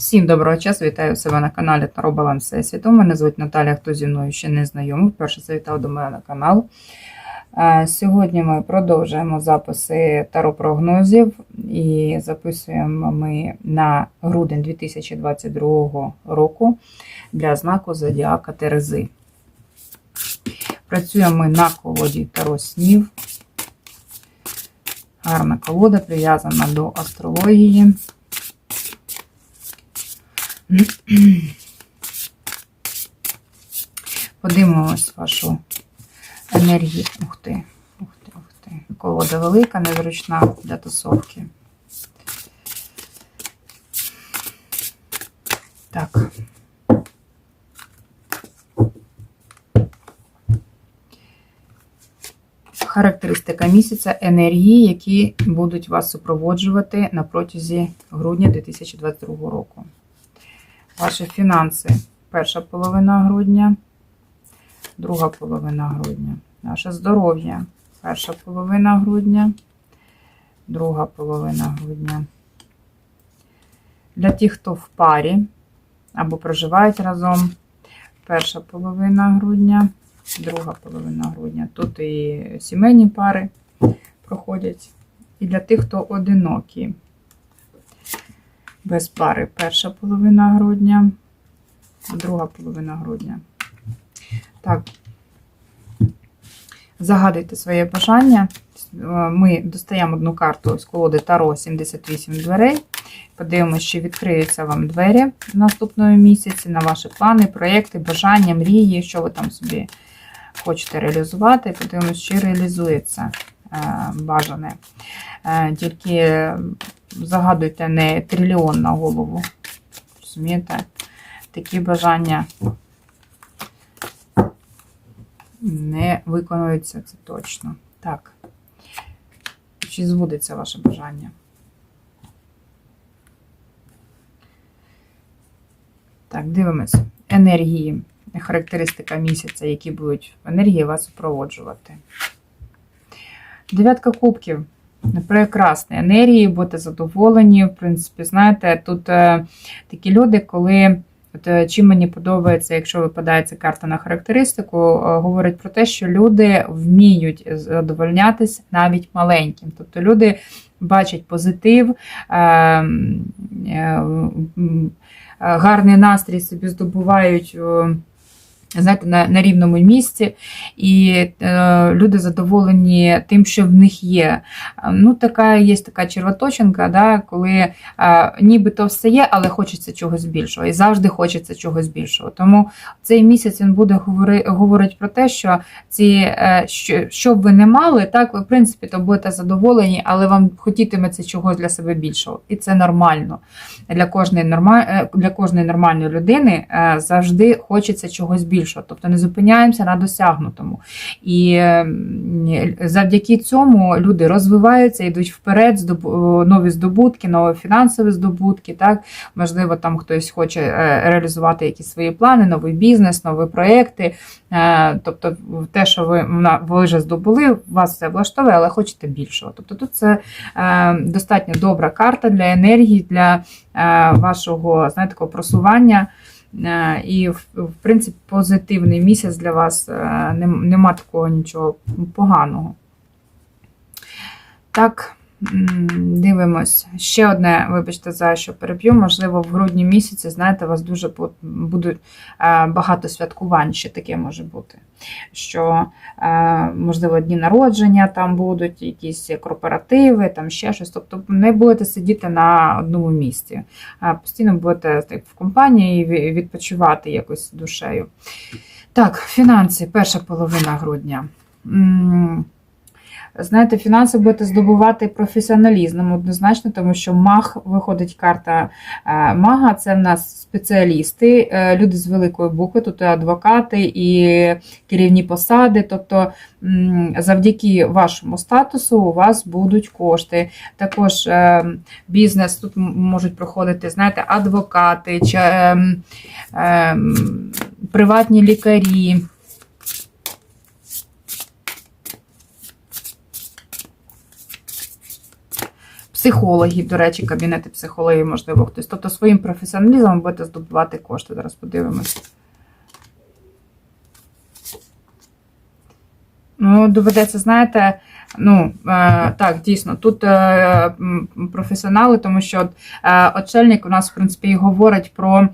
Всім доброго часу, вітаю себе на каналі Таро Баланс Всесвіту. Мене звуть Наталя, хто зі мною ще не знайомий. Вперше завітав до мене на канал. Сьогодні ми продовжуємо записи таро прогнозів і записуємо ми на грудень 2022 року для знаку Зодіака Терези. Працюємо ми на колоді Таро снів. Гарна колода прив'язана до астрології. Подивимось вашу енергію. Ух ти, ух ти, ух ти. Колода велика, незручна для тусовки. Так. Характеристика місяця енергії, які будуть вас супроводжувати на протязі грудня 2022 року. Ваші фінанси перша половина грудня, друга половина грудня. Наше здоров'я перша половина грудня, друга половина грудня. Для тих, хто в парі або проживають разом, перша половина грудня, друга половина грудня. Тут і сімейні пари проходять. І для тих, хто одинокі без пари перша половина грудня, друга половина грудня. Так, загадуйте своє бажання. Ми достаємо одну карту з колоди Таро 78 дверей. Подивимося, чи відкриються вам двері в наступному місяці на ваші плани, проєкти, бажання, мрії, що ви там собі хочете реалізувати. Подивимося, чи реалізується бажане. Тільки загадуйте не трильйон на голову. Розумієте? Такі бажання не виконуються, це точно. Так. Чи збудеться ваше бажання? Так, дивимось. Енергії, характеристика місяця, які будуть енергії вас супроводжувати. Дев'ятка кубків. Прекрасні енергії, будете задоволені. В принципі, знаєте, тут е, такі люди, коли. От, е, чим мені подобається, якщо випадає ця карта на характеристику, е, говорить про те, що люди вміють задовольнятись навіть маленьким. Тобто люди бачать позитив, гарний настрій собі здобувають. Е, знаєте, на на рівному місці, і е, люди задоволені тим, що в них є. Ну, така Є така червоточинка, да, коли е, нібито все є, але хочеться чогось більшого. І завжди хочеться чогось більшого. Тому цей місяць він буде говори, говорить про те, що ці, е, що, що б ви не мали, так, ви, в принципі, то будете задоволені, але вам хотітиметься чогось для себе більшого. І це нормально. Для кожної, норма, для кожної нормальної людини е, завжди хочеться чогось більшого більшого, тобто не зупиняємося на досягнутому. І завдяки цьому люди розвиваються, йдуть вперед, нові здобутки, нові фінансові здобутки. Так? Можливо, там хтось хоче е, реалізувати якісь свої плани, новий бізнес, нові проекти. Е, тобто, те, що ви ви вже здобули, вас це влаштовує, але хочете більшого. Тобто тут це е, достатньо добра карта для енергії, для вашого знаєте, просування. Е, і, в принципі, позитивний місяць для вас е, нема такого нічого поганого. Так, дивимось. Ще одне, вибачте, за що переб'ю, можливо, в грудні місяці, знаєте, у вас дуже будуть е, багато святкувань, ще таке може бути. Що, можливо, дні народження там будуть, якісь корпоративи, там ще щось. Тобто не будете сидіти на одному місці, постійно будете так, в компанії відпочивати якось душею. Так, фінанси, перша половина грудня. Знаєте, фінанси будете здобувати професіоналізмом однозначно, тому що маг виходить карта е, мага, це в нас спеціалісти, е, люди з великої букви, тут адвокати і керівні посади. Тобто, завдяки вашому статусу у вас будуть кошти. Також е, бізнес тут можуть проходити, знаєте, адвокати, чи, приватні лікарі. Психологи, до речі, кабінети психологів, можливо, хтось. Тобто своїм професіоналізмом будете здобувати кошти. Зараз подивимось. Ну, доведеться, знаєте, ну, е, так, дійсно, тут е, професіонали, тому що е, очельник у нас, в принципі, і говорить про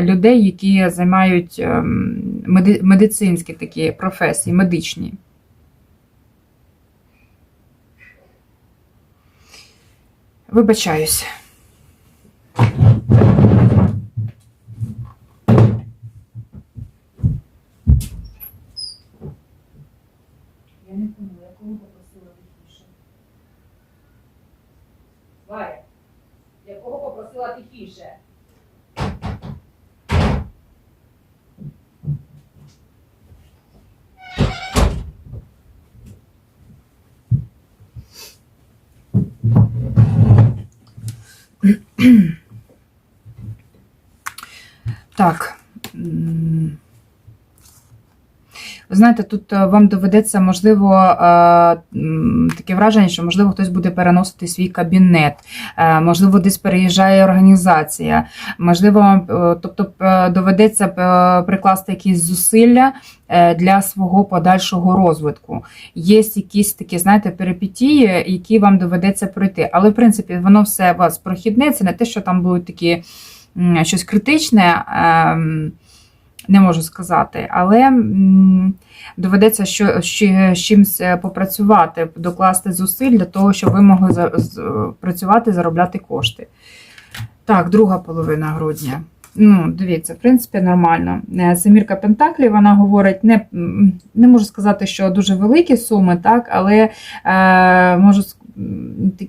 людей, які займають ем, медицинські такі професії, медичні. Вибачаюсь. Так. Знаєте, тут е, вам доведеться, можливо, е, таке враження, що, можливо, хтось буде переносити свій кабінет, е, можливо, десь переїжджає організація, можливо, тобто доведеться прикласти якісь зусилля для свого подальшого розвитку. Є якісь такі, знаєте, перипетії, які вам доведеться пройти. Але, в принципі, воно все у вас прохідне, це не те, що там будуть такі щось критичне. Не можу сказати, але доведеться що, з чимось е, попрацювати, докласти зусиль для того, щоб ви могли працювати, заробляти кошти. Так, друга половина грудня. Ну, дивіться, в принципі, нормально. Е, Семірка Пентаклів, вона говорить, не, не можу сказати, що дуже великі суми, так, але е, можу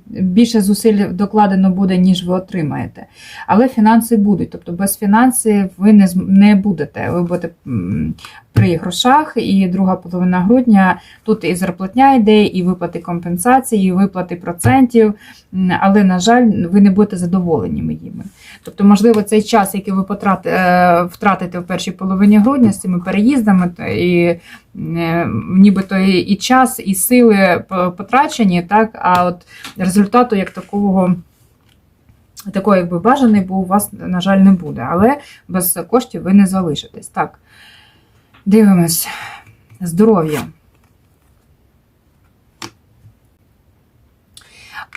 більше зусиль докладено буде, ніж ви отримаєте. Але фінанси будуть. Тобто без фінансів ви не, не будете. Ви будете при грошах, і друга половина грудня тут і зарплатня йде, і виплати компенсації, і виплати процентів. Але, на жаль, ви не будете задоволені їми. Тобто, можливо, цей час, який ви е, втратите в першій половині грудня з цими переїздами, і е, нібито і, час, і сили потрачені, так, а от результату як такого. Такої, якби бажаний був, у вас, на жаль, не буде. Але без коштів ви не залишитесь. Так, дивимось. Здоров'я.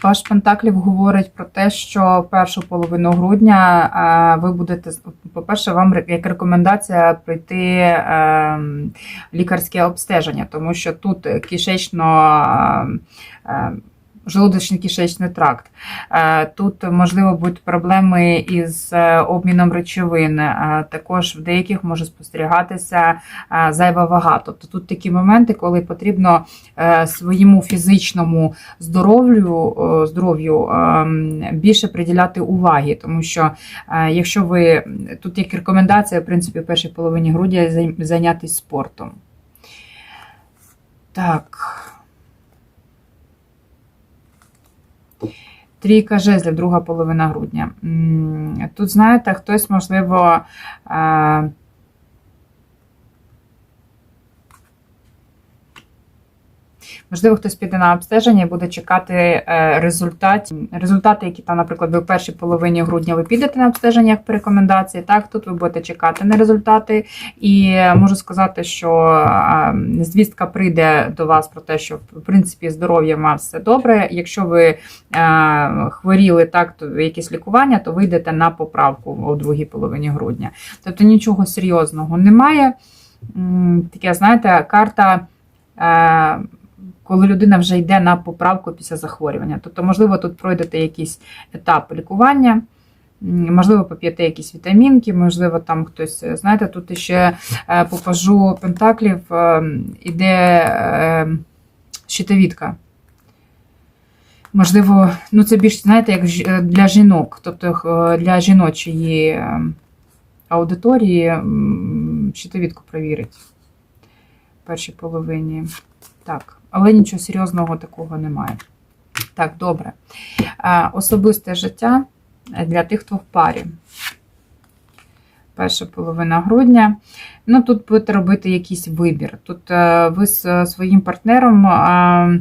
Ваш Пентаклів говорить про те, що першу половину грудня е, ви будете, по-перше, вам як рекомендація пройти е, лікарське обстеження, тому що тут кишечно. Желудочно-кишечний тракт. Е, Тут можливо будуть проблеми із е, обміном речовин. Е, Також в деяких може спостерігатися зайва вага. Тобто тут такі моменти, коли потрібно своєму фізичному здоров'ю здоров'ю ем, більше приділяти уваги, тому що якщо ви тут як рекомендація, в принципі, в першій половині грудня зайнятися спортом. Так. Трійка жезлів, друга половина грудня. Тут, знаєте, хтось, можливо, Можливо, хтось піде на обстеження і буде чекати е, результатів. Результати, які там, наприклад, ви в першій половині грудня ви підете на обстеження як по рекомендації. Так, тут ви будете чекати на результати. І е, можу сказати, що е, звістка прийде до вас про те, що в принципі здоров'я в вас все добре. Якщо ви е, хворіли так, то якесь лікування, то ви йдете на поправку у другій половині грудня. Тобто нічого серйозного немає. Таке, знаєте, карта. Коли людина вже йде на поправку після захворювання. Тобто, можливо, тут пройдете якийсь етап лікування, можливо, поп'єте якісь вітамінки, можливо, там хтось, е, знаєте, тут ще по пажу пентаклів е, іде е, щитовідка. Можливо, ну це більш, знаєте, як для жінок, тобто для жіночої аудиторії щитовідку провірить в першій половині. Так, але нічого серйозного такого немає. Так, добре. Е, Особисте життя для тих, хто в парі. Перша половина грудня. Ну, тут будете робити якийсь вибір. Тут е, ви з своїм партнером е, Е,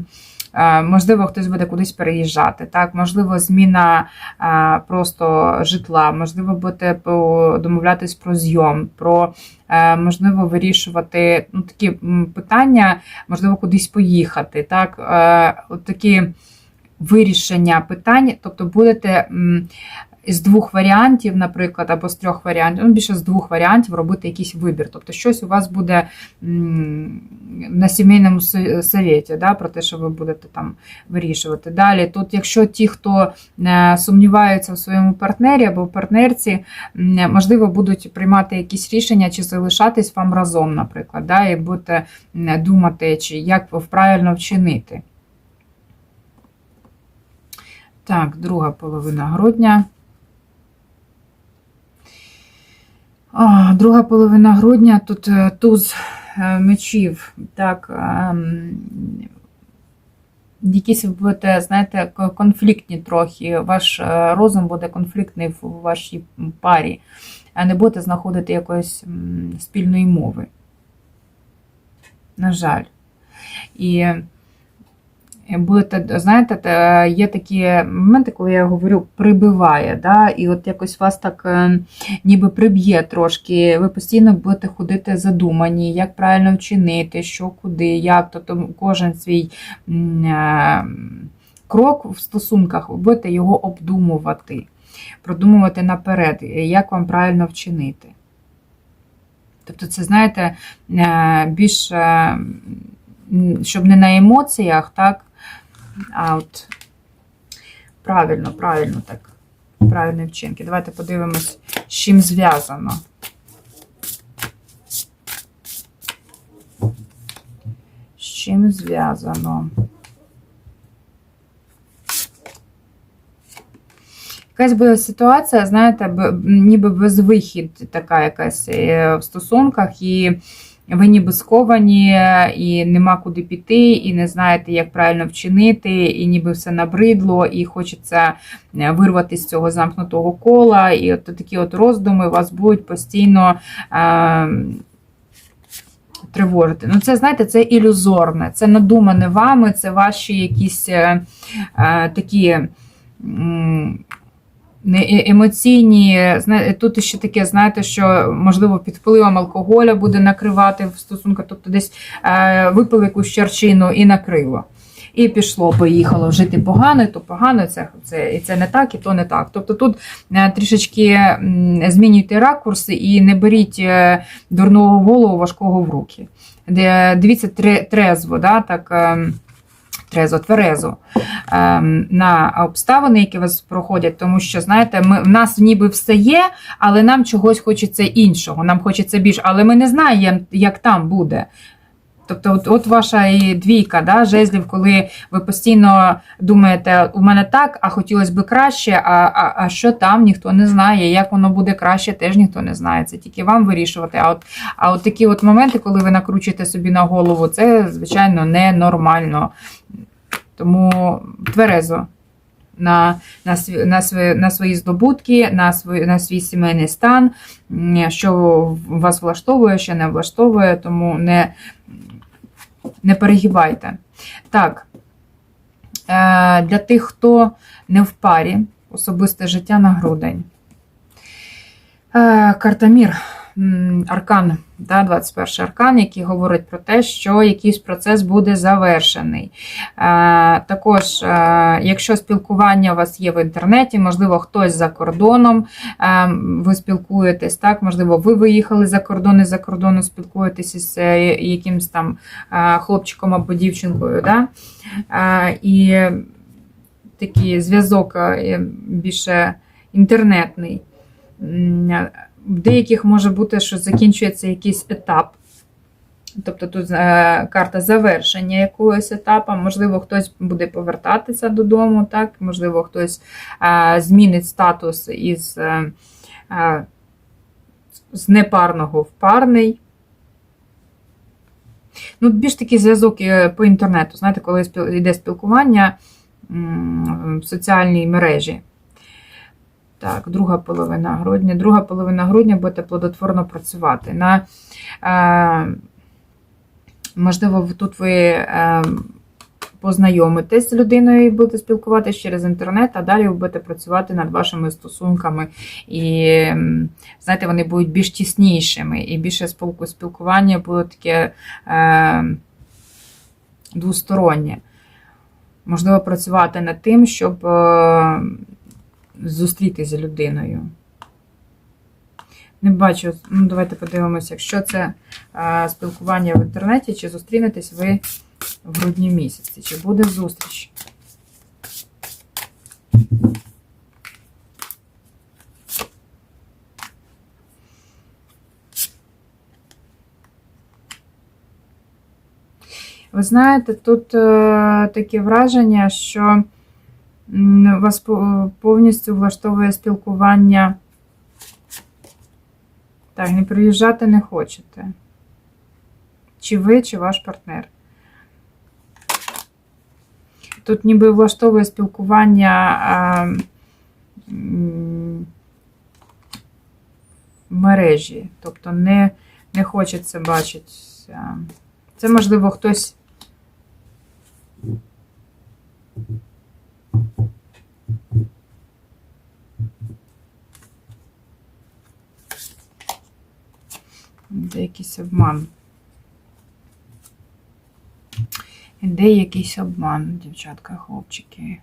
Можливо, хтось буде кудись переїжджати, так, можливо, зміна е, просто житла, можливо, будете домовлятись про зйом, про е, можливо вирішувати ну, такі питання, можливо, кудись поїхати. Так, Е, от такі вирішення питань, тобто будете. М, З двох варіантів, наприклад, або з трьох варіантів, ну більше з двох варіантів робити якийсь вибір. Тобто щось у вас буде на сімейному со- совєті, да, про те, що ви будете там вирішувати. Далі, тут, якщо ті, хто е, сумніваються в своєму партнері або в партнерці, можливо, будуть приймати якісь рішення чи залишатись вам разом, наприклад, да, і будете думати, чи як правильно вчинити. Так, друга половина грудня. Друга половина грудня тут е, туз е, мечів. Так, ем, якісь будете, знаєте, конфліктні трохи. Ваш е, розум буде конфліктний в вашій парі, а не будете знаходити якоїсь спільної мови. На жаль. І будете, знаєте, є такі моменти, коли я говорю, прибиває, да? і от якось вас так е, ніби приб'є трошки. Ви постійно будете ходити задумані, як правильно вчинити, що куди, як. Тобто кожен свій е, крок в стосунках, ви будете його обдумувати, продумувати наперед, як вам правильно вчинити. Тобто, це, знаєте, е, більш, е, щоб не на емоціях, так, а правильно, правильно так. Правильні вчинки. Давайте подивимось, з чим зв'язано. З чим зв'язано? Якась буде ситуація, знаєте, ніби безвихід така якась е, в стосунках, і ви ніби сковані, і нема куди піти, і не знаєте, як правильно вчинити, і ніби все набридло, і хочеться е, вирватися з цього замкнутого кола. І от такі от роздуми вас будуть постійно. Е, Тривожити. Ну, це, знаєте, це ілюзорне, це надумане вами, це ваші якісь е, е, такі емоційні. Зна- Тут ще таке, знаєте, що можливо під впливом алкоголя буде накривати в стосунках, тобто десь е, випили якусь черчину і накрило. І пішло, поїхало жити погано, то погано, це, це, і це не так, і то не так. Тобто тут е, трішечки змінюйте ракурси і не беріть е, дурного голову важкого в руки. Дивіться тре- трезво, да, так, ем, трезво, тверезо ем, на обставини, які вас проходять, тому що, знаєте, ми, в нас ніби все є, але нам чогось хочеться іншого, нам хочеться більше, але ми не знаємо, як там буде. Тобто, от, от ваша і двійка да, жезлів, коли ви постійно думаєте, у мене так, а хотілося б краще, а, а, а що там, ніхто не знає. Як воно буде краще, теж ніхто не знає. Це тільки вам вирішувати. А от, а от такі от моменти, коли ви накручуєте собі на голову, це, звичайно, ненормально. Тому тверезо. На на, на, свої, на свої здобутки, на свій, на свій сімейний стан, що вас влаштовує, що не влаштовує, тому не, не перегибайте. Так, е, для тих, хто не в парі, особисте життя на грудень. Е, Картамір, аркан, да, 21 аркан, який говорить про те, що якийсь процес буде завершений. Е, Також, е, якщо спілкування у вас є в інтернеті, можливо, хтось за кордоном, е, ви спілкуєтесь, так, можливо, ви виїхали за кордон і за кордону спілкуєтеся з якимсь там хлопчиком або дівчинкою. Да? І такий зв'язок більше інтернетний. В деяких може бути, що закінчується якийсь етап. Тобто тут е, карта завершення якогось етапу, можливо, хтось буде повертатися додому, так? можливо, хтось е, змінить статус із е, з непарного в парний. Ну, більш такий зв'язок по інтернету, знаєте, коли йде спілкування в соціальній мережі. Так, друга половина грудня. Друга половина грудня будете плодотворно працювати. На, е, можливо, тут ви е, познайомитесь з людиною і будете спілкуватися через інтернет, а далі ви будете працювати над вашими стосунками. І, знаєте, вони будуть більш тіснішими, і більше спілку- спілкування буде таке е, двостороннє. Можливо, працювати над тим, щоб е, зустрітися з людиною. Не бачу, ну давайте подивимося, якщо це е, спілкування в інтернеті, чи зустрінетесь ви в грудні місяці, чи буде зустріч? Ви знаєте, тут е, таке враження, що вас повністю влаштовує спілкування. Так, не приїжджати не хочете. Чи ви, чи ваш партнер. Тут ніби влаштовує спілкування а, мережі. Тобто не, не хочеться бачитися. Це, можливо, хтось. Якийсь обман. Де якийсь обман, дівчатка, хлопчики.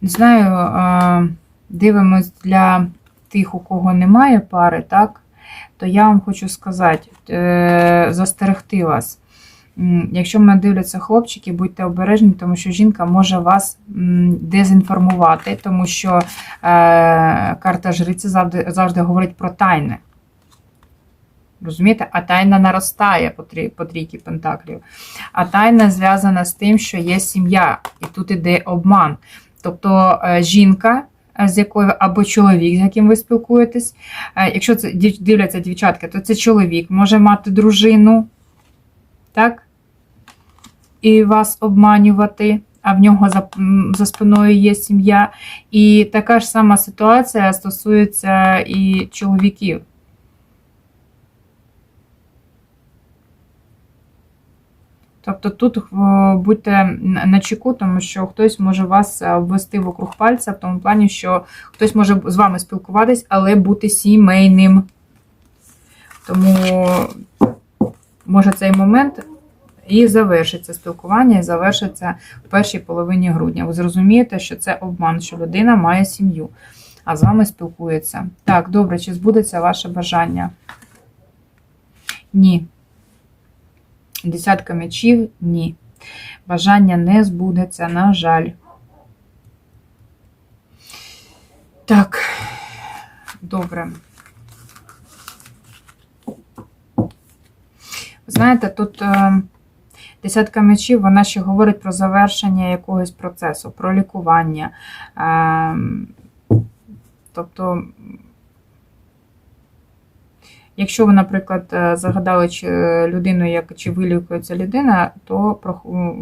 Не знаю, дивимось для тих, у кого немає пари, так? То я вам хочу сказати, е, застерегти вас. Якщо мене дивляться хлопчики, будьте обережні, тому що жінка може вас дезінформувати, тому що е, карта жриці завжди, завжди говорить про тайне. Розумієте? А тайна наростає по, трі, по трійки пентаклів. А тайна зв'язана з тим, що є сім'я, і тут іде обман. Тобто е, жінка, е, з якою або чоловік, з яким ви спілкуєтесь. е, Якщо це дивляться дівчатки, то це чоловік може мати дружину, так? І вас обманювати, а в нього за, за спиною є сім'я. І така ж сама ситуація стосується і чоловіків. Тобто тут е, будьте на чеку, тому що хтось може вас е, ввести вокруг пальця, в тому плані, що хтось може з вами спілкуватись, але бути сімейним. Тому може цей момент і завершиться спілкування, і завершиться в першій половині грудня. Ви зрозумієте, що це обман, що людина має сім'ю, а з вами спілкується. Так, добре, чи збудеться ваше бажання? Ні. Десятка мечів ні. Бажання не збудеться, на жаль. Так, добре. Знаєте, тут е, десятка мечів, вона ще говорить про завершення якогось процесу, про лікування. Е, тобто, Якщо ви, наприклад, е, загадали чи людину, як чи вилікується людина, то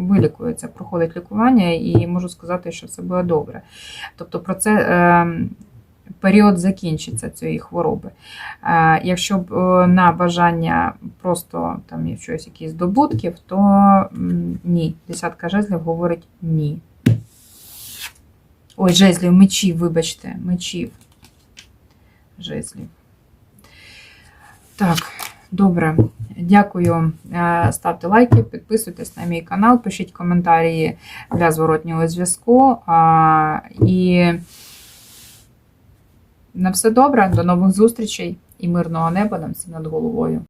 вилікується, проходить лікування, і можу сказати, що все буде добре. Тобто про це е, період закінчиться цієї хвороби. Е, Якщо б е, на бажання просто там є щось, якісь здобутків, то ні. Десятка жезлів говорить ні. Ой, жезлів, мечів, вибачте, мечів. Жезлів. Так, добре. Дякую. Е, Ставте лайки, підписуйтесь на мій канал, пишіть коментарі для зворотнього зв'язку. І на все добре, до нових зустрічей і мирного неба нам всім над головою.